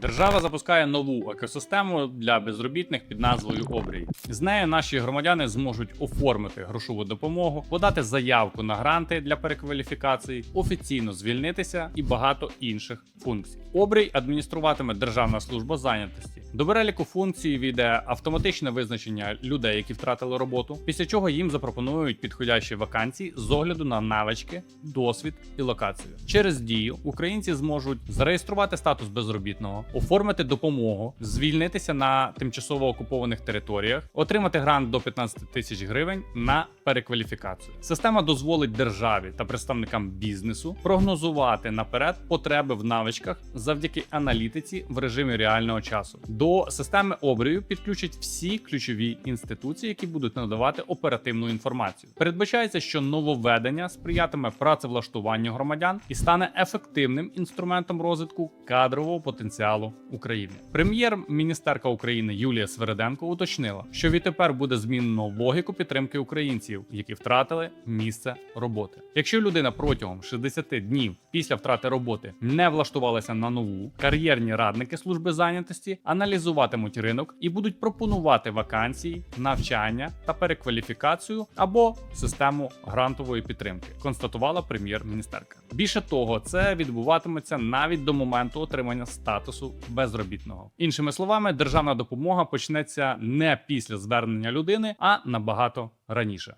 Держава запускає нову екосистему для безробітних під назвою Обрій. З нею наші громадяни зможуть оформити грошову допомогу, подати заявку на гранти для перекваліфікації, офіційно звільнитися і багато інших функцій. Обрій адмініструватиме Державна служба зайнятості. До переліку функцій війде автоматичне визначення людей, які втратили роботу, після чого їм запропонують підходящі вакансії з огляду на навички, досвід і локацію. Через дію українці зможуть зареєструвати статус безробітного, оформити допомогу, звільнитися на тимчасово окупованих територіях, отримати грант до 15 тисяч гривень на перекваліфікацію. Система дозволить державі та представникам бізнесу прогнозувати наперед потреби в навичках завдяки аналітиці в режимі реального часу. До системи обрію підключать всі ключові інституції, які будуть надавати оперативну інформацію. Передбачається, що нововведення сприятиме працевлаштуванню громадян і стане ефективним інструментом розвитку кадрового потенціалу України. Прем'єр-міністерка України Юлія Свереденко уточнила, що відтепер буде змінено логіку підтримки українців, які втратили місце роботи. Якщо людина протягом 60 днів після втрати роботи не влаштувалася на нову, кар'єрні радники служби зайнятості аналізуватимуть ринок і будуть пропонувати вакансії, навчання та перекваліфікацію або систему грантової підтримки, констатувала прем'єр-міністерка. Більше того, це відбуватиметься навіть до моменту отримання статусу безробітного. Іншими словами, державна допомога почнеться не після звернення людини, а набагато раніше.